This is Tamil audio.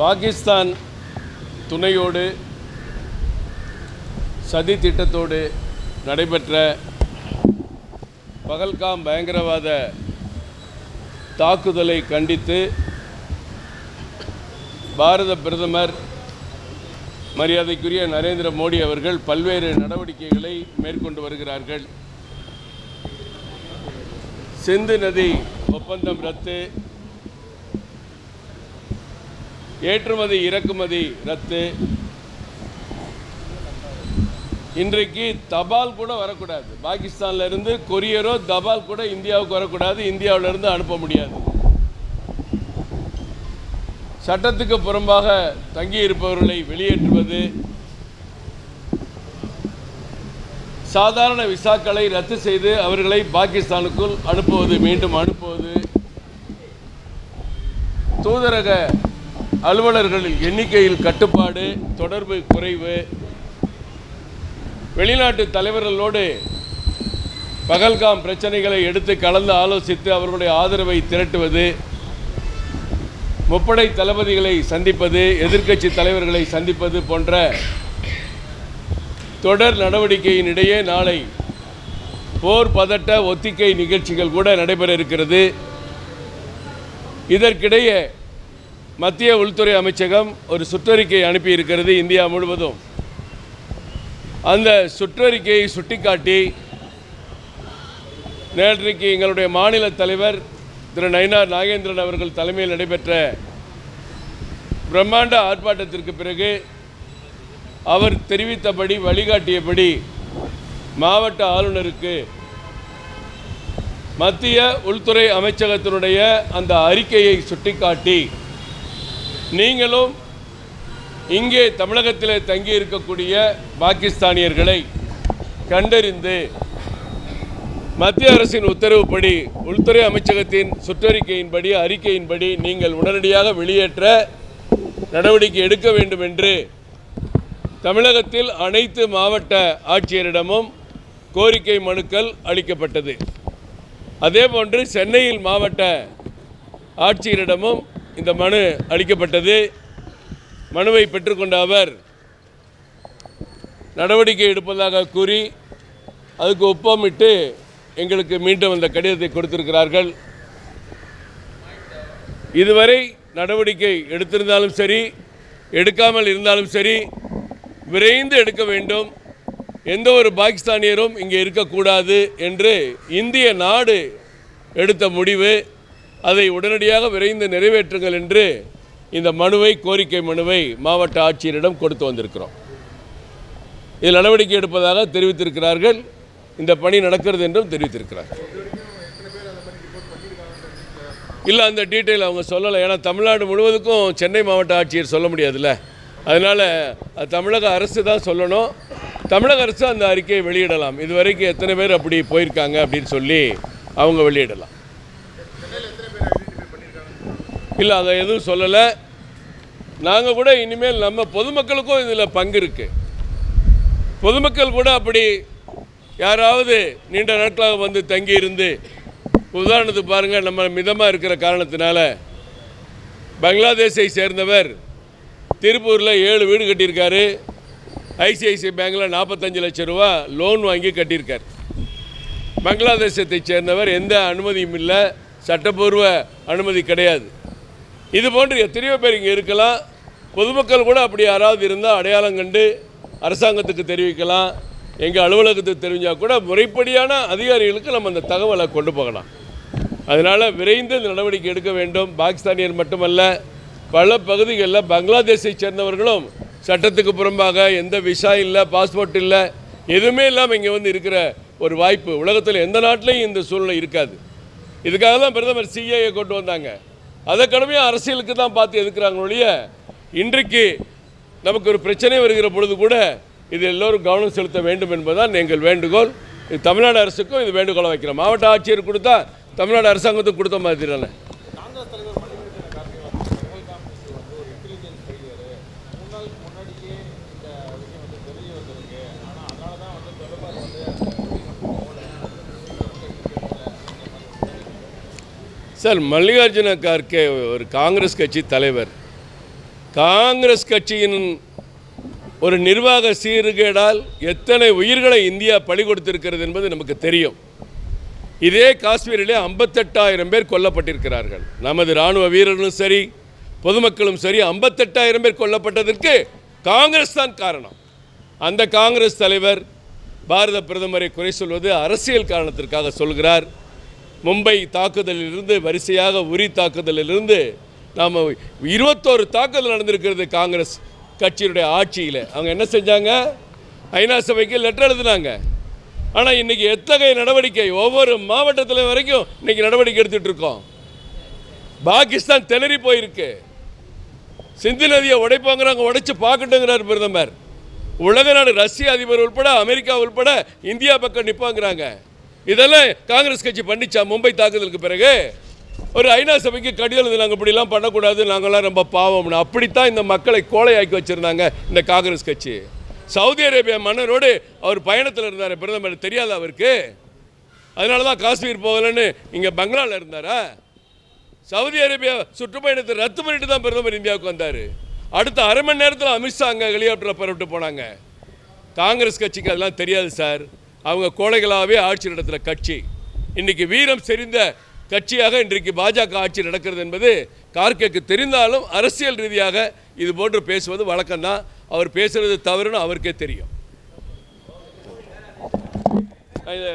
பாகிஸ்தான் துணையோடு சதி திட்டத்தோடு நடைபெற்ற பகல்காம் பயங்கரவாத தாக்குதலை கண்டித்து பாரத பிரதமர் மரியாதைக்குரிய நரேந்திர மோடி அவர்கள் பல்வேறு நடவடிக்கைகளை மேற்கொண்டு வருகிறார்கள். சிந்து நதி ஒப்பந்தம் ரத்து. ஏற்றுமதி இறக்குமதி ரத்து. இன்றைக்கு தபால் கூட வரக்கூடாது. பாகிஸ்தான்ல இருந்து கொரியரோ தபால் கூட இந்தியாவுக்கு வரக்கூடாது. இந்தியாவில இருந்து அனுப்ப முடியாது. சட்டத்துக்கு புறம்பாக தங்கியிருப்பவர்களை வெளியேற்றுவது சாதாரண விசாக்களை ரத்து செய்து அவர்களை பாகிஸ்தானுக்குள் அனுப்புவது மீண்டும் அனுப்புவது. தூதரக அலுவலர்களின் எண்ணிக்கையில் கட்டுப்பாடு தொடர்பு குறைவு. வெளிநாட்டு தலைவர்களோடு பகல்காம் பிரச்சனைகளை எடுத்து கலந்து ஆலோசித்து அவர்களுடைய ஆதரவை திரட்டுவது முப்படை தளபதிகளை சந்திப்பது எதிர்க்கட்சி தலைவர்களை சந்திப்பது போன்ற தொடர் நடவடிக்கையின் இடையே நாளை போர் பதட்ட ஒத்திகை நிகழ்ச்சிகள் கூட நடைபெற இருக்கிறது. இதற்கிடையே மத்திய உள்துறை அமைச்சகம் ஒரு சுற்றறிக்கை அனுப்பியிருக்கிறது இந்தியா முழுவதும். அந்த சுற்றறிக்கையை சுட்டிக்காட்டி நேற்றைக்கு எங்களுடைய மாநில தலைவர் திரு நயினார் நாகேந்திரன் அவர்கள் தலைமையில் நடைபெற்ற பிரம்மாண்ட ஆர்ப்பாட்டத்திற்கு பிறகு அவர் தெரிவித்தபடி வழிகாட்டியபடி மாவட்ட ஆளுநருக்கு மத்திய உள்துறை அமைச்சகத்தினுடைய அந்த அறிக்கையை சுட்டிக்காட்டி நீங்களும் இங்கே தமிழகத்திலே தங்கி இருக்கக்கூடிய பாகிஸ்தானியர்களை கண்டறிந்து மத்திய அரசின் உத்தரவுப்படி உள்துறை அமைச்சகத்தின் சுற்றறிக்கையின்படி அறிக்கையின்படி நீங்கள் உடனடியாக வெளியேற்ற நடவடிக்கை எடுக்க வேண்டும் என்று தமிழகத்தில் அனைத்து மாவட்ட ஆட்சியரிடமும் கோரிக்கை மனுக்கள் அளிக்கப்பட்டது. அதேபோன்று சென்னையில் மாவட்ட ஆட்சியரிடமும் இந்த மனு அளிக்கப்பட்டது. மனுவை பெற்றுக்கொண்ட அவர் நடவடிக்கை எடுப்பதாக கூறி அதுக்கு ஒப்பமிட்டு எங்களுக்கு மீண்டும் அந்த கடிதத்தை கொடுத்திருக்கிறார்கள். இதுவரை நடவடிக்கை எடுத்திருந்தாலும் சரி எடுக்காமல் இருந்தாலும் சரி விரைந்து எடுக்க வேண்டும். எந்த ஒரு பாகிஸ்தானியரும் இங்கே இருக்கக்கூடாது என்று இந்திய நாடு எடுத்த முடிவு. அதை உடனடியாக விரைந்து நிறைவேற்றுங்கள் என்று இந்த மனுவை கோரிக்கை மனுவை மாவட்ட ஆட்சியரிடம் கொடுத்து வந்திருக்கிறோம். இதில் நடவடிக்கை எடுப்பதாக தெரிவித்திருக்கிறார்கள். இந்த பணி நடக்கிறது என்றும் தெரிவித்திருக்கிறார்கள். இல்லை அந்த டீட்டெயில் அவங்க சொல்லலை. ஏன்னா தமிழ்நாடு முழுவதுக்கும் சென்னை மாவட்ட ஆட்சியர் சொல்ல முடியாதுல்ல. அதனால் அது தமிழக அரசு தான் சொல்லணும். தமிழக அரசு அந்த அறிக்கையை வெளியிடலாம். இதுவரைக்கும் எத்தனை பேர் அப்படி போயிருக்காங்க அப்படின்னு சொல்லி அவங்க வெளியிடலாம். இல்லை அதை எதுவும் சொல்லலை. நாங்கள் கூட இனிமேல் நம்ம பொதுமக்களுக்கும் இதில் பங்கு இருக்குது பொதுமக்கள் கூட அப்படி யாராவது நீண்ட நாட்களாக வந்து தங்கி இருந்து உதாரணத்துக்கு பாருங்கள் நம்ம மிதமாக இருக்கிற காரணத்தினால பங்களாதேஷை சேர்ந்தவர் திருப்பூரில் ஏழு வீடு கட்டியிருக்காரு. ஐசிஐசிஐ பேங்கில் நாற்பத்தஞ்சு லட்சம் ரூபா லோன் வாங்கி கட்டியிருக்கார். பங்களாதேசத்தை சேர்ந்தவர் எந்த அனுமதியும் இல்லை சட்டப்பூர்வ அனுமதி கிடையாது. இது போன்று எத்தனையோ பேர் இங்கே இருக்கலாம். பொதுமக்கள் கூட அப்படி யாராவது இருந்தால் அடையாளம் கண்டு அரசாங்கத்துக்கு தெரிவிக்கலாம். எங்கள் அலுவலகத்துக்கு தெரிஞ்சால் கூட முறைப்படியான அதிகாரிகளுக்கு நம்ம அந்த தகவலை கொண்டு போகலாம். அதனால் விரைந்து இந்த நடவடிக்கை எடுக்க வேண்டும். பாகிஸ்தானியர் மட்டுமல்ல பல பகுதிகளில் பங்களாதேஷை சேர்ந்தவர்களும் சட்டத்துக்கு புறம்பாக எந்த விசா இல்லை பாஸ்போர்ட் இல்லை எதுவுமே இல்லாமல் இங்கே வந்து இருக்கிற ஒரு வாய்ப்பு. உலகத்தில் எந்த நாட்டிலையும் இந்த சூழ்நிலை இருக்காது. இதுக்காக தான் பிரதமர் சிஏஏ கொண்டு வந்தாங்க. அதை கடமையாக அரசியலுக்கு தான் பார்த்து எதுக்குறாங்க ஒழிய இன்றைக்கு நமக்கு ஒரு பிரச்சனை வருகிற பொழுது கூட இது எல்லோரும் கவனம் செலுத்த வேண்டும் என்பதுதான் எங்கள் வேண்டுகோள். இது தமிழ்நாடு அரசுக்கும் இது வேண்டுகோளை வைக்கிறோம். மாவட்ட ஆட்சியர் கொடுத்தா தமிழ்நாடு அரசாங்கத்துக்கு கொடுத்த மாதிரி தானே காங்கிரஸ் தலைவர் மணிமேகலை கார்கே வந்து பகல்காம் இஷ்யூ வந்து ஒரு இன்டெலிஜென்ஸ் ஃபெயிலியர் மூணு நாளுக்கு முன்னாடியே இந்த விஷயம் வந்து தெரிய வந்திருக்கு ஆனால் அதனால தான் வந்து பிரதமர் வந்து சார் மல்லிகார்ஜுன கார்கே ஒரு காங்கிரஸ் கட்சி தலைவர். காங்கிரஸ் கட்சியின் ஒரு நிர்வாக சீர்கேடால் எத்தனை உயிர்களை இந்தியா பலி கொடுத்திருக்கிறது என்பது நமக்கு தெரியும். இதே காஷ்மீரிலே ஐம்பத்தெட்டாயிரம் பேர் கொல்லப்பட்டிருக்கிறார்கள். நமது இராணுவ வீரர்களும் சரி பொதுமக்களும் சரி ஐம்பத்தெட்டாயிரம் பேர் கொல்லப்பட்டதற்கு காங்கிரஸ் தான் காரணம். அந்த காங்கிரஸ் தலைவர் பாரத பிரதமரை குறை சொல்வது அரசியல் காரணத்திற்காக சொல்கிறார். மும்பை தாக்குதலிலிருந்து வரிசையாக உரி தாக்குதலிலிருந்து நாம் இருபத்தோரு தாக்குதல் நடந்திருக்கிறது காங்கிரஸ் கட்சியினுடைய ஆட்சியில். அவங்க என்ன செஞ்சாங்க? ஐநா சபைக்கு லெட்டர் எழுதினாங்க. ஆனால் இன்னைக்கு எத்தகைய நடவடிக்கை? ஒவ்வொரு மாவட்டத்தில் வரைக்கும் இன்னைக்கு நடவடிக்கை எடுத்துட்டு இருக்கோம். பாகிஸ்தான் திணறி போயிருக்கு. சிந்து நதியை உடைப்பாங்கிறாங்க உடைச்சு பார்க்கட்டுங்கிறார் பிரதமர். உலக நாடு ரஷ்ய அதிபர் உட்பட அமெரிக்கா உட்பட இந்தியா பக்கம் நிற்பாங்கிறாங்க இதெல்லாம் காங்கிரஸ் கட்சி பண்ணிச்சா மும்பை தாக்குதலுக்கு பிறகு? ஒரு ஐநா சபைக்கு கடிதம் நாங்கள் இப்படிலாம் பண்ணக்கூடாது நாங்களாம் ரொம்ப பாவம்னு. அப்படித்தான் இந்த மக்களை கோழையாக்கி வச்சுருந்தாங்க இந்த காங்கிரஸ் கட்சி. சவுதி அரேபியா மன்னரோடு அவர் பயணத்தில் இருந்தார் பிரதமர் தெரியாதா அவருக்கு? அதனால தான் காஷ்மீர் போகலன்னு இங்கே பங்களாவில் இருந்தாரா? சவுதி அரேபியா சுற்றுப்பயணத்தை ரத்து பண்ணிட்டு தான் பிரதமர் இந்தியாவுக்கு வந்தார். அடுத்த அரை மணி நேரத்தில் அமித்ஷா அங்கே ஹெலிகாப்டரில் பரவிட்டு போனாங்க. காங்கிரஸ் கட்சிக்கு அதெல்லாம் தெரியாது சார். அவங்க கோழைகளாகவே ஆட்சி நடத்துகிற கட்சி. இன்னைக்கு வீரம் செறிந்த கட்சியாக இன்றைக்கு பாஜக ஆட்சி நடக்கிறது என்பது கார்கேக்கு தெரிந்தாலும் அரசியல் ரீதியாக இது போன்று பேசுவது வழக்கம்தான் அவர் பேசுறது தவறுன்னு அவருக்கே தெரியும். இது